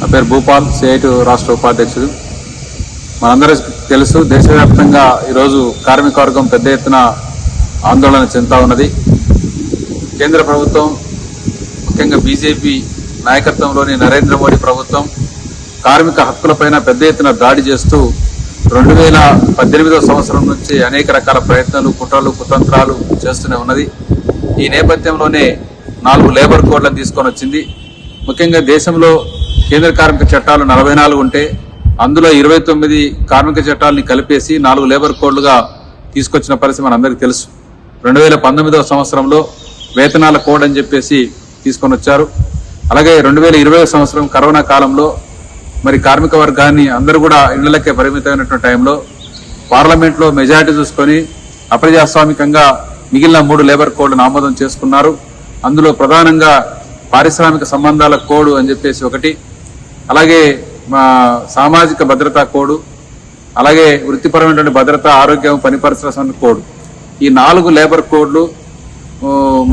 నా పేరు భూపాల్ సిఐటి రాష్ట్ర ఉపాధ్యక్షుడు. మనందరూ తెలుసు దేశవ్యాప్తంగా ఈరోజు కార్మిక వర్గం పెద్ద ఎత్తున ఆందోళన చెందుతా ఉన్నది. కేంద్ర ప్రభుత్వం ముఖ్యంగా బీజేపీ నాయకత్వంలోని నరేంద్ర మోడీ ప్రభుత్వం కార్మిక హక్కులపైన పెద్ద ఎత్తున దాడి చేస్తూ రెండు వేల పద్దెనిమిదవ సంవత్సరం నుంచి అనేక రకాల ప్రయత్నాలు కుట్రలు కుతంత్రాలు చేస్తూనే ఉన్నది. ఈ నేపథ్యంలోనే నాలుగు లేబర్ కోడ్లను తీసుకొని వచ్చింది ముఖ్యంగా దేశంలో కేంద్ర కార్మిక చట్టాలు నలభై నాలుగు ఉంటే అందులో ఇరవై తొమ్మిది కార్మిక చట్టాలని కలిపేసి నాలుగు లేబర్ కోడ్లుగా తీసుకొచ్చిన పరిస్థితి మనందరికీ తెలుసు. రెండు వేల పంతొమ్మిదవ సంవత్సరంలో వేతనాల కోడ్ అని చెప్పేసి తీసుకొని వచ్చారు. అలాగే రెండు వేల ఇరవై సంవత్సరం కరోనా కాలంలో మరి కార్మిక వర్గాన్ని అందరూ కూడా ఇళ్ళకే పరిమితమైనటువంటి టైంలో పార్లమెంట్లో మెజారిటీ చూసుకొని అప్రజాస్వామికంగా మిగిలిన మూడు లేబర్ కోడ్లను ఆమోదం చేసుకున్నారు. అందులో ప్రధానంగా పారిశ్రామిక సంబంధాల కోడ్ అని చెప్పేసి ఒకటి అలాగే మా సామాజిక భద్రతా కోడ్ అలాగే వృత్తిపరమైనటువంటి భద్రత ఆరోగ్యం పని పరిశ్రమ కోడ్. ఈ నాలుగు లేబర్ కోడ్లు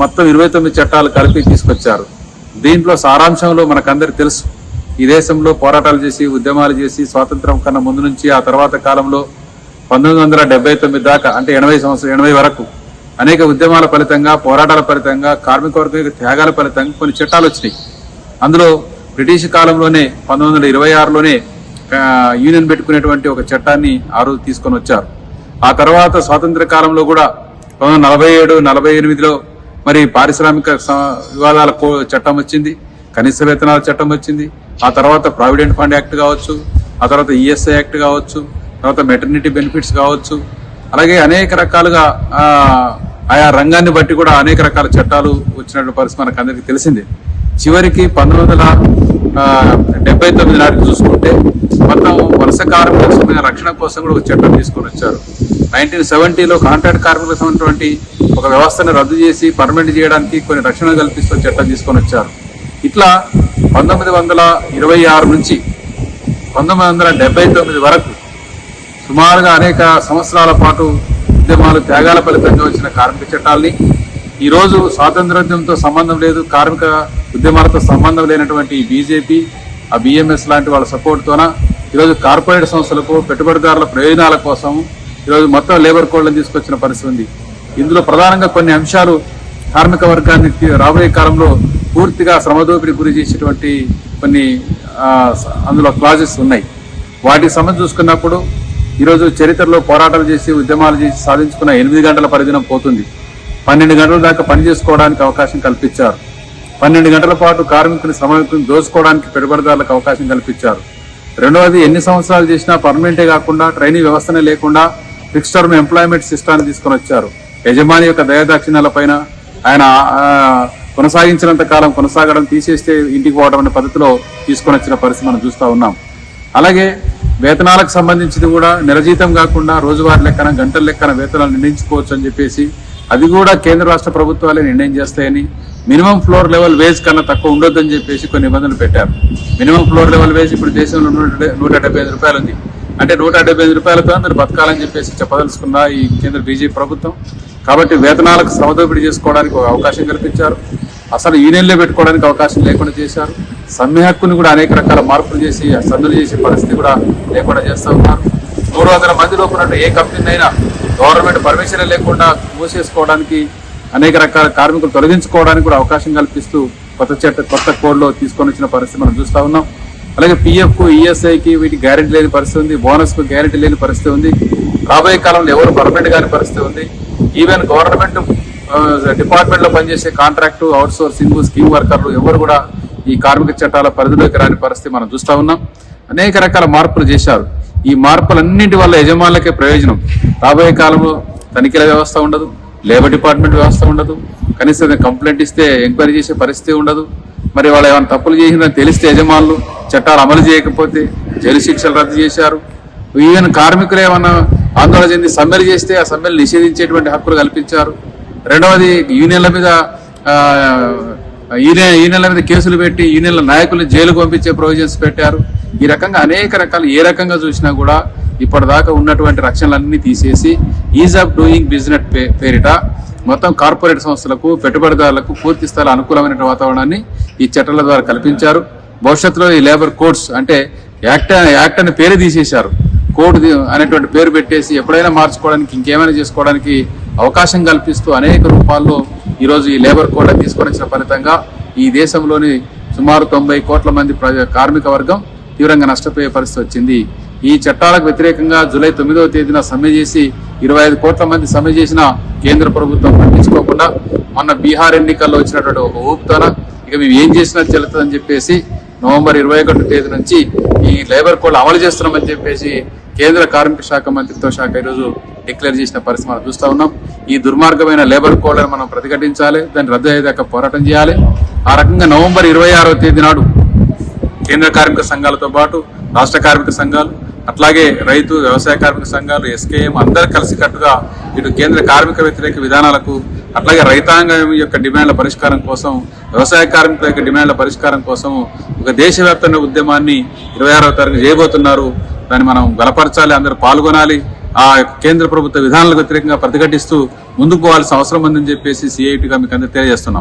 మొత్తం ఇరవై తొమ్మిది చట్టాలు కలిపి తీసుకొచ్చారు. దీంట్లో సారాంశంలో మనకందరికి తెలుసు. ఈ దేశంలో పోరాటాలు చేసి ఉద్యమాలు చేసి స్వాతంత్రం కన్నా ముందు నుంచి ఆ తర్వాత కాలంలో పంతొమ్మిది వందల డెబ్బై తొమ్మిది దాకా అంటే ఎనభై సంవత్సరం ఎనభై వరకు అనేక ఉద్యమాల ఫలితంగా పోరాటాల ఫలితంగా కార్మిక త్యాగాల ఫలితంగా కొన్ని చట్టాలు వచ్చినాయి. అందులో బ్రిటిష్ కాలంలోనే పంతొమ్మిది వందల ఇరవై ఆరులోనే యూనియన్ పెట్టుకునేటువంటి ఒక చట్టాన్ని ఆ రోజు తీసుకొని వచ్చారు. ఆ తర్వాత స్వాతంత్ర కాలంలో కూడా పంతొమ్మిది వందల నలభై ఏడు నలభై ఎనిమిదిలో మరి పారిశ్రామిక వివాదాల కో- చట్టం వచ్చింది కనీస వేతనాల చట్టం వచ్చింది ఆ తర్వాత ప్రావిడెంట్ ఫండ్ యాక్ట్ కావచ్చు ఆ తర్వాత ఈఎస్ఐ యాక్ట్ కావచ్చు తర్వాత మెటర్నిటీ బెనిఫిట్స్ కావచ్చు అలాగే అనేక రకాలుగా ఆయా రంగాన్ని బట్టి కూడా అనేక రకాల చట్టాలు వచ్చినటువంటి పరిస్థితి మనకు అందరికీ తెలిసిందే. చివరికి పంతొమ్మిది వందల డెబ్బై తొమ్మిది నాటికి చూసుకుంటే మొత్తం వలస కార్మికులకు సంబంధించిన రక్షణ కోసం కూడా ఒక చట్టం తీసుకొని వచ్చారు. నైన్టీన్ సెవెంటీలో కాంట్రాక్ట్ కార్మికులకు సంబంధించినటువంటి ఒక వ్యవస్థను రద్దు చేసి పర్మనెంట్ చేయడానికి కొన్ని రక్షణ కల్పిస్తూ చట్టం తీసుకొని వచ్చారు. ఇట్లా పంతొమ్మిది వందల ఇరవై ఆరు నుంచి పంతొమ్మిది వందల డెబ్బై తొమ్మిది వరకు సుమారుగా అనేక సంవత్సరాల పాటు ఉద్యమాలు త్యాగాల ఫలితంగా వచ్చిన కార్మిక చట్టాల్ని ఈరోజు స్వాతంత్రోద్యమంతో సంబంధం లేదు కార్మిక ఉద్యమాలతో సంబంధం లేనటువంటి బీజేపీ ఆ బిఎంఎస్ లాంటి వాళ్ళ సపోర్ట్తోన ఈరోజు కార్పొరేట్ సంస్థలకు పెట్టుబడిదారుల ప్రయోజనాల కోసం ఈరోజు మొత్తం లేబర్ కోడ్లను తీసుకొచ్చిన పరిస్థితి ఉంది. ఇందులో ప్రధానంగా కొన్ని అంశాలు కార్మిక వర్గానికి రాబోయే కాలంలో పూర్తిగా శ్రమదోపిడి గురి చేసేటువంటి కొన్ని అందులో క్లాజెస్ ఉన్నాయి. వాటికి సంబంధించి చూసుకున్నప్పుడు ఈరోజు చరిత్రలో పోరాటాలు చేసి ఉద్యమాలు చేసి సాధించుకున్న ఎనిమిది గంటల పరిధినం పోతుంది. పన్నెండు గంటల దాకా పని చేసుకోవడానికి అవకాశం కల్పించారు. పన్నెండు గంటల పాటు కార్మికుని శ్రమను దోచుకోవడానికి పెట్టుబడిదారులకు అవకాశం కల్పించారు. రెండవది ఎన్ని సంవత్సరాలు చేసినా పర్మనెంటే కాకుండా ట్రైనింగ్ వ్యవస్థనే లేకుండా ఫిక్స్ టర్మ్ ఎంప్లాయ్మెంట్ సిస్టాన్ని తీసుకొని వచ్చారు. యజమాని యొక్క దయాదాక్షిణ్యాల పైన ఆయన కొనసాగించినంత కాలం కొనసాగడం తీసేస్తే ఇంటికి పోవడం అనే పద్ధతిలో తీసుకొని వచ్చిన పరిస్థితి మనం చూస్తూ ఉన్నాం. అలాగే వేతనాలకు సంబంధించింది కూడా నిరజీతం కాకుండా రోజువారీ లెక్కన గంటల లెక్కన వేతనాలు నిర్ణయించుకోవచ్చు అని చెప్పేసి అది కూడా కేంద్ర రాష్ట్ర ప్రభుత్వాలే నిర్ణయం చేస్తాయని మినిమం ఫ్లోర్ లెవెల్ వేజ్ కన్నా తక్కువ ఉండొద్దని చెప్పేసి కొన్ని నిబంధనలు పెట్టారు. మినిమం ఫ్లోర్ లెవెల్ వేజ్ ఇప్పుడు దేశంలో నూట నూట డెబ్బై ఐదు రూపాయలు ఉంది. అంటే నూట డెబ్బై ఐదు రూపాయలతో అందరు బతకాలని చెప్పేసి చెప్పదలుచుకున్న ఈ కేంద్ర బీజేపీ ప్రభుత్వం. కాబట్టి వేతనాలకు సమదోపిడి చేసుకోవడానికి ఒక అవకాశం కల్పించారు. అసలు యూనియన్లో పెట్టుకోవడానికి అవకాశం లేకుండా చేశారు. సమ్మె హక్కుని కూడా అనేక రకాల మార్పులు చేసి సందులు చేసే పరిస్థితి కూడా లేకుండా చేస్తూ ఉన్నారు. మూడు వందల మంది లోపల ఏ కంపెనీనైనా గవర్నమెంట్ పర్మిషన్ లేకుండా మూసేసుకోవడానికి అనేక రకాల కార్మికులు తొలగించుకోవడానికి కూడా అవకాశం కల్పిస్తూ కొత్త చట్ట కొత్త కోడ్లో తీసుకొని వచ్చిన పరిస్థితి మనం చూస్తా ఉన్నాం. అలాగే పిఎఫ్కు ఈఎస్ఐకి వీటికి గ్యారెంటీ లేని పరిస్థితి ఉంది. బోనస్కు గ్యారెంటీ లేని పరిస్థితి ఉంది. రాబోయే కాలంలో ఎవరు పర్మనెంట్ కాని పరిస్థితి ఉంది. ఈవెన్ గవర్నమెంట్ డిపార్ట్మెంట్లో పనిచేసే కాంట్రాక్టు అవుట్ సోర్సింగ్ స్కీమ్ వర్కర్లు ఎవరు కూడా ఈ కార్మిక చట్టాల పరిధిలోకి రాని పరిస్థితి మనం చూస్తా ఉన్నాం. అనేక రకాల మార్పులు చేశారు. ఈ మార్పులన్నింటి వల్ల యజమానులకే ప్రయోజనం. రాబోయే కాలంలో తనిఖీల వ్యవస్థ ఉండదు లేబర్ డిపార్ట్మెంట్ వ్యవస్థ ఉండదు కనీసం కంప్లైంట్ ఇస్తే ఎంక్వైరీ చేసే పరిస్థితి ఉండదు. మరి వాళ్ళు ఏమైనా తప్పులు చేసిందని తెలిస్తే యజమానులు చట్టాలు అమలు చేయకపోతే జైలు శిక్షలు రద్దు చేశారు. ఈవెన్ కార్మికులు ఏమన్నా ఆందోళన చెంది సమ్మెలు చేస్తే ఆ సమ్మెలు నిషేధించేటువంటి హక్కులు కల్పించారు. రెండవది యూనియన్ల మీద యూనియన్ యూనియన్ల మీద కేసులు పెట్టి యూనియన్ల నాయకులను జైలుకు పంపించే ప్రొవిజన్స్ పెట్టారు. ఈ రకంగా అనేక రకాలు ఏ రకంగా చూసినా కూడా ఇప్పటిదాకా ఉన్నటువంటి రక్షణలన్నీ తీసేసి ఈజ్ ఆఫ్ డూయింగ్ బిజినెస్ పేరిట మొత్తం కార్పొరేట్ సంస్థలకు పెట్టుబడిదారులకు పూర్తి స్థాయి అనుకూలమైన వాతావరణాన్ని ఈ చట్టాల ద్వారా కల్పించారు. భవిష్యత్తులో ఈ లేబర్ కోడ్స్ అంటే యాక్ట్ యాక్ట్ అనే పేరు తీసేశారు. కోడ్ అనేటువంటి పేరు పెట్టేసి ఎప్పుడైనా మార్చుకోవడానికి ఇంకేమైనా చేసుకోవడానికి అవకాశం కల్పిస్తూ అనేక రూపాల్లో ఈరోజు ఈ లేబర్ కోడ్ తీసుకొని వచ్చిన ఫలితంగా ఈ దేశంలోని సుమారు తొంభై కోట్ల మంది ప్రజ- కార్మిక వర్గం తీవ్రంగా నష్టపోయే పరిస్థితి వచ్చింది. ఈ చట్టాలకు వ్యతిరేకంగా జూలై తొమ్మిదవ తేదీన సమ్మె చేసి ఇరవై ఐదు కోట్ల మంది సమ్మె చేసిన కేంద్ర ప్రభుత్వం పట్టించుకోకుండా మొన్న బీహార్ ఎన్నికల్లో వచ్చినటువంటి ఒక ఊపుతోన. ఇక మేము ఏం చేసినా చెల్లుతుందని చెప్పేసి నవంబర్ ఇరవై ఒకటి తేదీ నుంచి ఈ లేబర్ కోడ్ అమలు చేస్తున్నామని చెప్పేసి కేంద్ర కార్మిక శాఖ మంత్రిత్వ శాఖ ఈరోజు డిక్లేర్ చేసిన పరిస్థితి మనం చూస్తూ ఉన్నాం. ఈ దుర్మార్గమైన లేబర్ కోడ్ మనం ప్రతిఘటించాలి దాన్ని రద్దు అయ్యేదాకా పోరాటం చేయాలి. ఆ రకంగా నవంబర్ ఇరవై ఆరో తేదీ నాడు కేంద్ర కార్మిక సంఘాలతో పాటు రాష్ట్ర కార్మిక సంఘాలు అట్లాగే రైతు వ్యవసాయ కార్మిక సంఘాలు ఎస్కేఎం అందరు కలిసికట్టుగా ఇటు కేంద్ర కార్మిక వ్యతిరేక విధానాలకు అట్లాగే రైతాంగం యొక్క డిమాండ్ల పరిష్కారం కోసం వ్యవసాయ కార్మికుల యొక్క డిమాండ్ల పరిష్కారం కోసం ఒక దేశవ్యాప్తంగా ఉద్యమాన్ని ఇరవై ఆరవ తారీఖు చేయబోతున్నారు. దాన్ని మనం బలపరచాలి అందరూ పాల్గొనాలి. ఆ యొక్క కేంద్ర ప్రభుత్వ విధానాలకు వ్యతిరేకంగా ప్రతిఘటిస్తూ ముందుకు పోవాల్సిన అవసరం ఉందని చెప్పేసి సిఐటిగా మీకు అందరూ తెలియజేస్తున్నాం.